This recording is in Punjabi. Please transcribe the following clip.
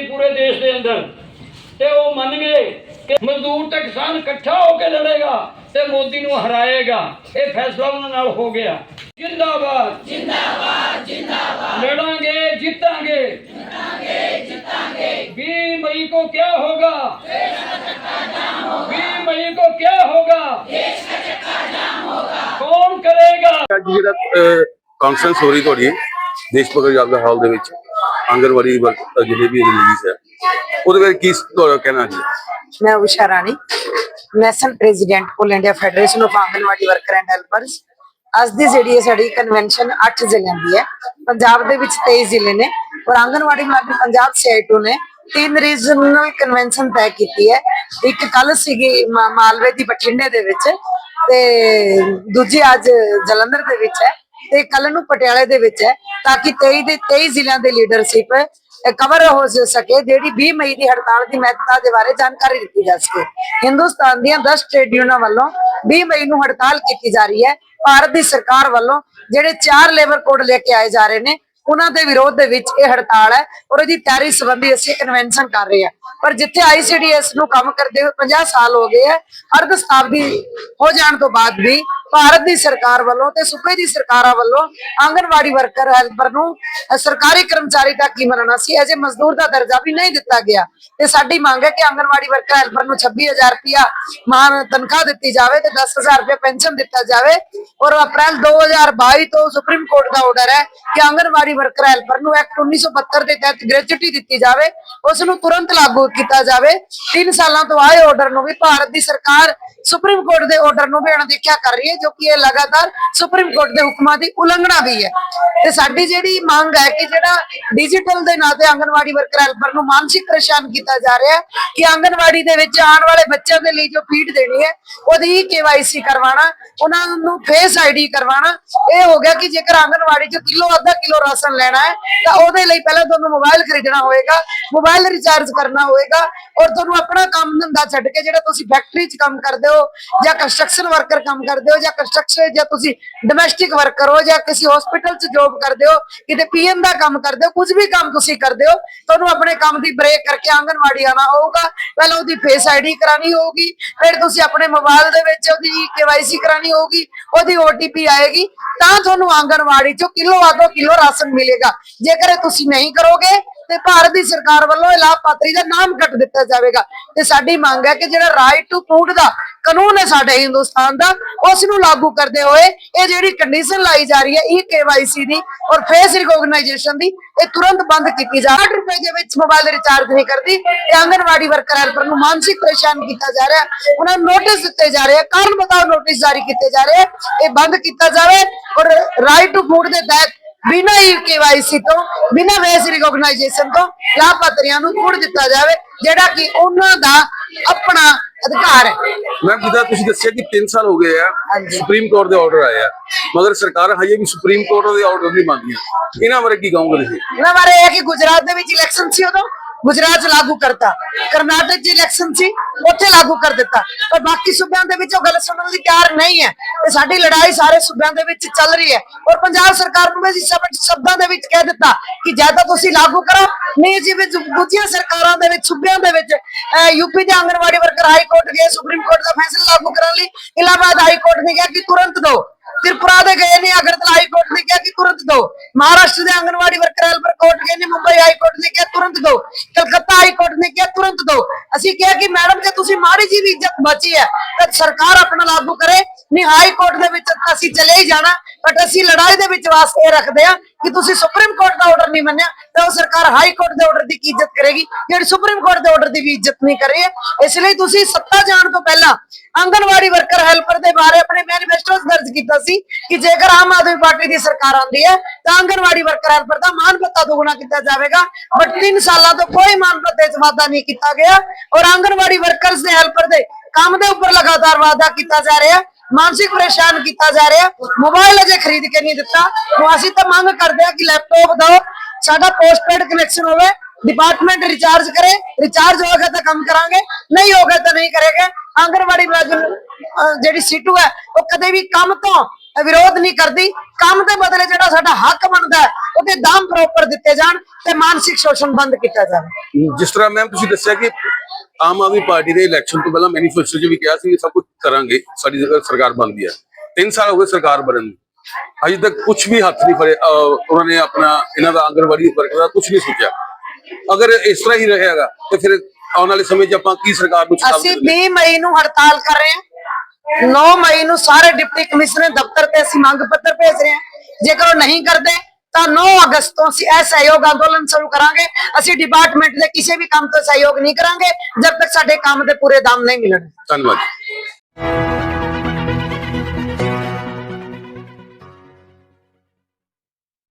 ਅੰਦਰ ਤੇ ਉਹ ਮੰਨ ਗਏ ਕਿ ਮਜ਼ਦੂਰ ਤੇ ਕਿਸਾਨ ਇਕੱਠਾ ਹੋ ਕੇ ਲੜੇਗਾ ਤੇ ਮੋਦੀ ਨੂੰ ਹਰਾਏਗਾ ਇਹ ਫੈਸਲਾ ਉਹਨਾਂ ਨਾਲ ਹੋ ਗਿਆ ਜਿੰਦਾਬਾਦ ਜਿੰਦਾਬਾਦ ਜਿੰਦਾਬਾਦ ਲੜਾਂਗੇ ਜਿੱਤਾਂਗੇ ਜਿੱਤਾਂਗੇ ਜਿੱਤਾਂਗੇ 20 ਮਈ को क्या होगा बीस मई को क्या होगा कौन करेगा ਅੱਜ ਜਿਹੜਾ ਕਾਨਫਰੰਸ ਹੋ ਰਹੀ ਤੁਹਾਡੀ ਦੇਸ਼ ਭਗਤ ਯਾਦ ਹਾਲ ਦੇ ਵਿੱਚ ਆਂਗਨਵਾੜੀ ਜਿਹੜੇ ਵੀ ਰਿਲੀਜ਼ ਹੈ। ਉਹਦੇ ਬਾਰੇ ਕੀ ਤੁਹਾਡਾ ਕਹਿਣਾ ਜੀ? ਮੈਂ ਉਸ਼ਾ ਰਾਣੀ। ਨੈਸ਼ਨਲ ਪ੍ਰੈਜ਼ੀਡੈਂਟ ਕੋਲ India federation of Anganwadi worker and helpers. ਅੱਜ ਦੀ ਜਿਹੜੀ ਹੈ ਸਾਡੀ ਕਨਵੈਨਸ਼ਨ 8 ਜ਼ਿਲ੍ਹਿਆਂ ਦੀ ਹੈ। ਪੰਜਾਬ ਦੇ ਵਿੱਚ 23 ਜ਼ਿਲ੍ਹੇ ਨੇ ਔਰ ਆਂਗਨਵਾੜੀ ਵਰਕਰ ਪੰਜਾਬ ਸੈਟੋ ਨੇ ਤਿੰਨ ਰੀਜਨਲ ਕਨਵੈਨਸ਼ਨ ਤੈਅ ਕੀਤੀ ਹੈ। ਇੱਕ ਕੱਲ ਸੀਗੀ ਮਾਲਵੇ ਦੀ ਬਠਿੰਡੇ ਦੇ ਵਿੱਚ ਤੇ ਦੂਜੀ ਅੱਜ ਜਲੰਧਰ ਦੇ ਵਿੱਚ ਹੈ। ਤੇ ਕੱਲ ਨੂੰ ਪਟਿਆਲੇ ਦੇ ਵਿੱਚ ਹੈ, ਤਾਂ ਕਿ 23 ਦੇ 23 ਜ਼ਿਲ੍ਹਿਆਂ ਦੇ ਲੀਡਰਸ਼ਿਪ ਕਵਰ ਹੋ ਸਕੇ, ਜਿਹੜੀ 20 ਮਈ ਦੀ ਹੜਤਾਲ ਦੀ ਮਹੱਤਤਾ ਦੇ ਬਾਰੇ ਜਾਣਕਾਰੀ ਦਿੱਤੀ ਜਾ ਸਕੇ। ਹਿੰਦੁਸਤਾਨ ਦੀਆਂ 10 ਟ੍ਰੇਡ ਯੂਨੀਅਨਾਂ ਵੱਲੋਂ 20 ਮਈ ਨੂੰ ਹੜਤਾਲ ਕੀਤੀ ਜਾ ਰਹੀ ਹੈ। ਭਾਰਤ ਦੀ ਸਰਕਾਰ ਵੱਲੋਂ ਜਿਹੜੇ ਚਾਰ ਲੇਬਰ ਕੋਡ ਲੈ ਕੇ ਆਏ ਜਾ ਰਹੇ ਨੇ, ਉਹਨਾਂ ਦੇ ਵਿਰੋਧ ਦੇ ਵਿੱਚ ਇਹ ਹੜਤਾਲ ਹੈ ਔਰ ਇਹਦੀ ਤਿਆਰੀ ਸੰਬੰਧੀ ਅਸੀਂ ਕਨਵੈਨਸ਼ਨ ਕਰ ਰਹੇ ਹਾਂ। ਪਰ ਜਿੱਥੇ ਆਈਸੀਡੀਐਸ ਨੂੰ ਕੰਮ ਕਰਦੇ ਹੋਏ 50 ਸਾਲ ਹੋ ਗਏ ਹੈ, ਅਰਧ ਸ਼ਤਾਬਦੀ ਹੋ ਜਾਣ ਤੋਂ ਬਾਅਦ ਵੀ ਭਾਰਤ ਦੀ ਸਰਕਾਰ ਵੱਲੋਂ ਤੇ ਸੂਬੇ ਦੀ ਸਰਕਾਰਾਂ ਵੱਲੋਂ ਆਂਗਨਵਾੜੀ ਵਰਕਰ ਹੈਲਪਰ ਨੂੰ ਸਰਕਾਰੀ ਕਰਮਚਾਰੀ ਤੱਕ ਹੀ ਮੰਨਣਾ ਸੀ। ਅਜੇ ਮਜ਼ਦੂਰ ਦਾ ਦਰਜਾ ਵੀ ਨਹੀਂ ਦਿੱਤਾ ਗਿਆ। ਤੇ ਸਾਡੀ ਮੰਗ ਹੈ ਕਿ ਆਂਗਨਵਾੜੀ ਵਰਕਰ ਹੈਲਪਰ ਨੂੰ 26000 ਰੁਪਇਆ ਮਾਨ ਤਨਖਾਹ ਦਿੱਤੀ ਜਾਵੇ ਤੇ 10000 ਰੁਪਏ ਪੈਨਸ਼ਨ ਦਿੱਤਾ ਜਾਵੇ। ਔਰ ਅਪ੍ਰੈਲ 2022 ਤੋਂ ਸੁਪਰੀਮ ਕੋਰਟ ਦਾ ਆਰਡਰ ਹੈ ਕਿ ਆਂਗਨਵਾੜੀ ਵਰਕਰ ਹੈਲਪਰ ਨੂੰ ਐਕਟ 1972 ਦੇ ਤਹਿਤ ਗ੍ਰੈਚੁਇਟੀ ਦਿੱਤੀ ਜਾਵੇ। ਉਸ ਨੂੰ ਤੁਰੰਤ ਲਾਗੂ ਕੀਤਾ ਜਾਵੇ। 3 ਸਾਲਾਂ ਤੋਂ ਆਏ ਆਰਡਰ ਨੂੰ ਵੀ ਭਾਰਤ ਦੀ ਸਰਕਾਰ ਸੁਪਰੀਮ ਕੋਰਟ ਦੇ ਆਰਡਰ ਨੂੰ ਵੀ ਅਣਦੇਖਿਆ ਕਰ ਰਹੀ ਹੈ। ਜੋ ਇਹ ਲਗਾਤਾਰ ਸੁਪਰੀਮ ਕੋਰਟ ਦੇ ਹੁਕਮਾਂ ਦੀ ਉਲੰਘਣਾ ਵੀ ਹੈ। ਤੇ ਸਾਡੀ ਜਿਹੜੀ ਮੰਗ ਹੈ ਕਿ ਜਿਹੜਾ ਡਿਜੀਟਲ ਦੇ ਨਾਂ ਤੇ ਆਂਗਨਵਾੜੀ ਵਰਕਰ ਹੈਲਪਰ ਨੂੰ ਮਾਨਸਿਕ ਪਰੇਸ਼ਾਨ ਕੀਤਾ ਜਾ ਰਿਹਾ ਹੈ ਕਿ ਆਂਗਨਵਾੜੀ ਦੇ ਵਿੱਚ ਆਉਣ ਵਾਲੇ ਬੱਚਿਆਂ ਦੇ ਲਈ ਜੋ ਫੀਡ ਦੇਣੀ ਹੈ, ਉਹਦੀ ਕੇਵਾਈਸੀ ਕਰਵਾਉਣਾ, ਉਹਨਾਂ ਨੂੰ ਫੇਸ ਆਈਡੀ ਕਰਵਾਉਣਾ, ਇਹ ਹੋ ਗਿਆ ਕਿ ਜੇਕਰ ਆਂਗਨਵਾੜੀ ਚ ਕਿਲੋ ਅੱਧਾ ਕਿਲੋ ਰਾਸ਼ਨ ਲੈਣਾ ਹੈ, ਤਾਂ ਉਹਦੇ ਲਈ ਪਹਿਲਾਂ ਤੁਹਾਨੂੰ ਮੋਬਾਈਲ ਖਰੀਦਣਾ ਹੋਏਗਾ ਮੋਬਾਈਲ ਰਿਚਾਰਜ ਕਰਨਾ ਹੋਏਗਾ ਔਰ ਤੁਹਾਨੂੰ ਆਪਣਾ ਕੰਮ ਧੰਦਾ ਛੱਡ ਕੇ ਜਿਹੜਾ ਤੁਸੀਂ ਫੈਕਟਰੀ 'ਚ ਕੰਮ ਕਰਦੇ ਹੋ ਜਾਂ ਕੰਸਟਰਕਸ਼ਨ ਵਰਕਰ ਕੰਮ ਕਰਦੇ ਹੋ ਜਾਂ ਕੰਸਟਰਕਸ਼ਨ ਜਾਂ ਤੁਸੀਂ ਡੋਮੈਸਟਿਕ ਵਰਕਰ ਹੋ ਜਾਂ ਕਿਸੇ ਹਸਪੀਟਲ 'ਚ ਜੌਬ ਕਰਦੇ ਹੋ, ਕਿਤੇ ਪੀਐਮ ਦਾ ਕੰਮ ਕਰਦੇ ਹੋ, ਕੁਝ ਵੀ ਕੰਮ ਤੁਸੀਂ ਕਰਦੇ ਹੋ, ਤੁਹਾਨੂੰ ਆਪਣੇ ਕੰਮ ਦੀ ਬ੍ਰੇਕ ਕਰਕੇ ਆਂਗਨਵਾੜੀ ਆਣਾ ਹੋਊਗਾ, ਪਹਿਲਾਂ ਉਹਦੀ ਫੇਸ ਆਈਡੀ ਕਰਾਣੀ ਹੋਊਗੀ, ਫਿਰ ਤੁਸੀਂ ਆਪਣੇ ਮੋਬਾਈਲ ਦੇ ਵਿੱਚ ਉਹਦੀ ਕੇਵਾਈਸੀ ਕਰਾਣੀ ਹੋਊਗੀ, ਉਹਦੀ ਓਟੀਪੀ ਆਏਗੀ, ਤਾਂ ਤੁਹਾਨੂੰ ਆਂਗਨਵਾੜੀ 'ਚੋਂ ਕਿਲੋ ਆਧੋ ਕਿਲੋ ਰਾਸ਼ਨ ਮਿਲੇਗਾ। ਜੇਕਰ ਤੁਸੀਂ ਨਹੀਂ ਕਰੋਗੇ ਤੇ ਭਾਰਤ ਦੀ ਸਰਕਾਰ ਵੱਲੋਂ ਇਹ ਲਾਭਪਾਤਰੀ ਦਾ ਨਾਮ ਕੱਟ ਦਿੱਤਾ ਜਾਵੇਗਾ। ਤੇ ਸਾਡੀ ਮੰਗ ਹੈ ਕਿ ਜਿਹੜਾ ਰਾਈਟ ਟੂ ਫੂਡ ਦਾ ਕਾਨੂੰਨ ਹੈ ਸਾਡੇ ਹਿੰਦੁਸਤਾਨ ਦਾ ਉਸ ਨੂੰ ਲਾਗੂ ਕਰਦੇ ਹੋਏ ਇਹ ਜਿਹੜੀ ਕੰਡੀਸ਼ਨ ਲਾਈ ਜਾ ਰਹੀ ਹੈ ਇਹ ਕੇਵਾਈਸੀ ਦੀ ਔਰ ਫੇਸ ਰਿਕੋਗਨਾਈਜੇਸ਼ਨ ਦੀ, ਇਹ ਤੁਰੰਤ ਬੰਦ ਕੀਤੀ ਜਾ 8 ਰੁਪਏ ਦੇ ਵਿੱਚ ਮੋਬਾਈਲ ਰਿਚਾਰਜ ਨਹੀਂ ਕਰਦੀ ਤੇ ਆਂਗਨਵਾੜੀ ਵਰਕਰ ਹੈਲਪਰ ਨੂੰ ਮਾਨਸਿਕ ਪਰੇਸ਼ਾਨ ਕੀਤਾ ਜਾ ਰਿਹਾ ਉਹਨਾਂ ਨੂੰ ਨੋਟਿਸ ਦਿੱਤੇ ਜਾ ਰਹੇ ਕਾਰਨ ਬਤਾਓ ਨੋਟਿਸ ਜਾਰੀ ਕੀਤੇ ਜਾ ਰਹੇ ਆ ਇਹ ਬੰਦ ਕੀਤਾ ਜਾਵੇ ਔਰ ਰਾਈਟ ਟੂ ਫੂਡ ਦੇ ਤਹਿਤ ਬਿਨਾਂ ਹੀ ਕੇਵਾਈਸੀ ਤੋਂ ਬਿਨਾਂ ਫੇਸ ਰਿਕੋਗਨਾਈਜੇਸ਼ਨ ਤੋਂ ਲਾਭਪਾਤਰੀਆਂ ਨੂੰ ਫੂਡ ਦਿੱਤਾ ਜਾਵੇ ਜਿਹੜਾ ਕਿ ਉਹਨਾਂ ਦਾ ਆਪਣਾ ਅਧਿਕਾਰ ਹੈ। ਮੈਂ ਜਿੱਦਾਂ ਤੁਸੀਂ ਦੱਸਿਆ ਕਿ 3 ਸਾਲ ਹੋ ਗਏ ਆ। ਸੁਪਰੀਮ ਕੋਰਟ ਦੇ ਆਰਡਰ ਆਏ ਆ। ਮਗਰ ਸਰਕਾਰ ਹਜੇ ਵੀ ਸੁਪਰੀਮ ਕੋਰਟ ਦੇ ਆਰਡਰ ਨਹੀਂ ਮੰਨਦੀਆਂ ਇਹਨਾਂ ਬਾਰੇ ਕੀ ਕਹੋਗੇ ਤੁਸੀਂ? ਇਹਨਾਂ ਬਾਰੇ ਇਹ ਕਿ ਗੁਜਰਾਤ ਦੇ ਵਿੱਚ ਇਲੈਕਸ਼ਨ ਸੀ ਉਦੋਂ। ਗੁਜਰਾਤ 'ਚ ਲਾਗੂ ਕਰਤਾ ਕਰਨਾਟਕ 'ਚ ਇਲੈਕਸ਼ਨ ਸੀ ਉੱਥੇ ਲਾਗੂ ਕਰ ਦਿੱਤਾ ਪਰ ਬਾਕੀ ਸੂਬਿਆਂ ਦੇ ਵਿੱਚ ਉਹ ਗੱਲ ਸੁਣਨ ਲਈ ਤਿਆਰ ਨਹੀਂ ਹੈ. ਤੇ ਸਾਡੀ ਲੜਾਈ ਸਾਰੇ ਸੂਬਿਆਂ ਦੇ ਵਿੱਚ ਚੱਲ ਰਹੀ ਹੈ। ਔਰ ਪੰਜਾਬ ਸਰਕਾਰ ਨੂੰ ਵੀ ਸ਼ਬਦਾਂ ਦੇ ਵਿੱਚ ਕਹਿ ਦਿੱਤਾ ਕਿ ਜਾਂ ਤਾਂ ਤੁਸੀਂ ਲਾਗੂ ਕਰੋ। ਨਹੀਂ ਜਿਵੇਂ ਦੂਜੀਆਂ ਸਰਕਾਰਾਂ ਦੇ ਵਿੱਚ ਸੂਬਿਆਂ ਦੇ ਵਿੱਚ ਯੂਪੀ ਦੇ ਆਂਗਨਵਾੜੀ ਵਰਕਰ ਹਾਈ ਕੋਰਟ ਗਏ, ਸੁਪਰੀਮ ਕੋਰਟ ਦਾ ਫੈਸਲਾ ਲਾਗੂ ਕਰਨ ਲਈ। ਇਲਾਹਾਬਾਦ ਹਾਈ ਕੋਰਟ ਨੇ ਕਿਹਾ ਕਿ ਤੁਰੰਤ ਦਿਓ त्रिपुरा ਦੇ ਗਏ ਨੇ ਅਗਰਤਲਾ ਹਾਈ ਕੋਰਟ ਨੇ ਕਿਹਾ ਕਿ ਤੁਰੰਤ ਦੋ ਮਹਾਰਾਸ਼ਟਰ ਦੇ ਆਂਗਨਵਾੜੀ ਵਰਕਰ ਹੈਲਪਰ ਕੋਰਟ ਗਏ ਨੇ ਮੁੰਬਈ ਹਾਈ ਕੋਰਟ ਨੇ ਕਿਹਾ ਤੁਰੰਤ ਦੋ ਕਲਕੱਤਾ ਹਾਈ ਕੋਰਟ ਨੇ ਕਿਹਾ ਤੁਰੰਤ ਦੋ ਅਸੀਂ ਕਿਹਾ ਕਿ ਮੈਡਮ ਜੇ ਤੁਸੀਂ ਮਾੜੀ ਜੀ ਵੀ ਇੱਜ਼ਤ ਬਚੀ ਹੈ ਤਾਂ ਸਰਕਾਰ ਆਪਣਾ ਲਾਗੂ ਕਰੇ ਨਹੀਂ ਹਾਈ ਕੋਰਟ ਦੇ ਵਿੱਚ ਤਾਂ ਅਸੀਂ ਚਲੇ ਹੀ ਜਾਣਾ ਬਟ ਅਸੀਂ ਲੜਾਈ ਦੇ ਵਿੱਚ ਵਾਸਤੇ ਇਹ ਰੱਖਦੇ ਆ ਕਿ ਤੁਸੀਂ ਸੁਪਰੀਮ ਕੋਰਟ ਦਾ ਆਰਡਰ ਨਹੀਂ ਮੰਨਿਆ ਤਾਂ ਉਹ ਸਰਕਾਰ ਹਾਈ ਕੋਰਟ ਦੇ ਆਰਡਰ ਦੀ ਕੀ ਇੱਜ਼ਤ ਕਰੇਗੀ ਜਿਹੜੀ ਸੁਪਰੀਮ ਕੋਰਟ ਦੇ ਆਰਡਰ ਦੀ ਵੀ ਇੱਜ਼ਤ ਨਹੀਂ ਕਰ ਰਹੀ ਹੈ ਇਸ ਲਈ ਤੁਸੀਂ ਸੱਤਾ ਜਾਣ ਤੋਂ ਪਹਿਲਾਂ ਆਂਗਨਵਾੜੀ ਵਰਕਰ, ਹੈਲਪਰ ਦੇ ਬਾਰੇ ਆਪਣੇ ਮੈਨੀਫੈਸਟੋ ਦਰਜ ਕੀਤਾ ਸੀ ਕਿ ਜੇਕਰ ਆਮ ਆਦਮੀ ਪਾਰਟੀ ਦੀ ਸਰਕਾਰ ਆਉਂਦੀ ਹੈ, ਤਾਂ ਆਂਗਨਵਾੜੀ ਵਰਕਰ, ਹੈਲਪਰ ਦਾ ਮਾਨ ਭੱਤਾ ਦੁਗਣਾ ਕੀਤਾ ਜਾਵੇਗਾ। ਬਟ 3 ਸਾਲਾਂ ਤੋਂ ਕੋਈ ਮਾਨ ਭੱਤੇ 'ਚ ਵਾਧਾ ਨਹੀਂ ਕੀਤਾ ਗਿਆ ਔਰ ਆਂਗਨਵਾੜੀ ਵਰਕਰਸ ਦੇ, ਹੈਲਪਰ ਦੇ ਕੰਮ ਦੇ ਉੱਪਰ ਲਗਾਤਾਰ ਵਾਅਦਾ ਕੀਤਾ ਜਾ ਰਿਹਾ। ਮਾਨਸਿਕ ਪਰੇਸ਼ਾਨ ਕੀਤਾ ਜਾ ਰਿਹਾ। ਮੋਬਾਈਲ ਅਜੇ ਖਰੀਦ ਕੇ ਨਹੀਂ ਦਿੱਤਾ। ਉਹ ਅਸੀਂ ਤਾਂ ਮੰਗ ਕਰਦੇ ਆ ਕਿ ਲੈਪਟਾਪ ਦਿਓ। ਸਾਡਾ ਪੋਸਟਪੇਡ ਕਨੈਕਸ਼ਨ ਹੋਵੇ। ਡਿਪਾਰਟਮੈਂਟ ਰਿਚਾਰਜ ਕਰੇ ਰਿਚਾਰਜ ਹੋਗਾ ਤਾਂ ਕੰਮ ਕਰਾਂਗੇ, ਨਹੀਂ ਹੋਗਾ ਤਾਂ ਨਹੀਂ ਕਰੇਗੇ। ਆਂਗਨਵਾੜੀ ਮੁਲਾਜ਼ਮ ਜਿਹੜੀ ਸੀਟੂ ਹੈ, ਉਹ ਕਦੇ ਵੀ ਕੰਮ ਤੋਂ ਵਿਰੋਧ ਨਹੀਂ ਕਰਦੀ। ਕੰਮ ਦੇ ਬਦਲੇ ਜਿਹੜਾ ਸਾਡਾ ਹੱਕ ਬਣਦਾ ਉਹਦੇ ਦਾਮ ਪ੍ਰੋਪਰ ਦਿੱਤੇ ਜਾਣ ਤੇ ਮਾਨਸਿਕ ਸ਼ੋਸ਼ਣ ਬੰਦ ਕੀਤਾ ਜਾਵੇ। ਜਿਸ ਤਰ੍ਹਾਂ ਮੈਮ ਤੁਸੀਂ ਦੱਸਿਆ ਕਿ ਆਮ ਆਦਮੀ ਪਾਰਟੀ ਦੇ ਇਲੈਕਸ਼ਨ ਤੋਂ ਪਹਿਲਾਂ ਮੈਨੀਫੈਸਟੋ 'ਚ ਵੀ ਕਿਹਾ ਸੀ ਸਭ ਕੁਝ ਕਰਾਂਗੇ, ਸਾਡੀ ਸਰਕਾਰ ਬਣਦੀ ਹੈ। 3 ਸਾਲ ਹੋ ਗਏ ਸਰਕਾਰ ਬਣਨ ਨੂੰ। ਅਜੇ ਤੱਕ ਕੁਝ ਵੀ ਹੱਥ ਨਹੀਂ ਫੜੇ ਉਹਨਾਂ ਨੇ ਆਪਣਾ, ਇਹਨਾਂ ਦਾ ਆਂਗਣਵਾੜੀ ਵਰਕਰ ਦਾ ਕੁਝ ਨਹੀਂ ਸੋਚਿਆ। ਅਗਰ ਇਸ ਤਰ੍ਹਾਂ ਹੀ ਰਹੇਗਾ ਤੇ ਫਿਰ ਆਉਣ ਵਾਲੇ ਸਮੇਂ 'ਚ ਆਪਾਂ ਕੀ ਸਰਕਾਰ ਨੂੰ ਅਸੀਂ ਦੇਵਾਂਗੇ? 20 ਮਈ ਨੂੰ ਹੜਤਾਲ ਕਰ ਰਹੇ ਹਾਂ। 9 ਮਈ ਨੂੰ ਸਾਰੇ ਡਿਪਟੀ ਕਮਿਸ਼ਨਰ ਦਫ਼ਤਰ ਤੇ ਅਸੀਂ ਮੰਗ ਪੱਤਰ ਭੇਜ ਰਹੇ ਹਾਂ। ਜੇਕਰ ਉਹ ਨਹੀਂ ਕਰਦੇ ਤਾਂ 9 ਅਗਸਤ ਤੋਂ ਅਸੀਂ ਇਹ ਸਹਿਯੋਗ ਅੰਦੋਲਨ ਸ਼ੁਰੂ ਕਰਾਂਗੇ। ਅਸੀਂ ਡਿਪਾਰਟਮੈਂਟ ਦੇ ਕਿਸੇ ਵੀ ਕੰਮ ਤੋਂ ਸਹਿਯੋਗ ਨਹੀਂ ਕਰਾਂਗੇ ਜਦ ਤੱਕ ਸਾਡੇ ਕੰਮ ਦੇ ਪੂਰੇ ਦਾਮ ਨਹੀਂ ਮਿਲਣਗੇ ਧੰਨਵਾਦ।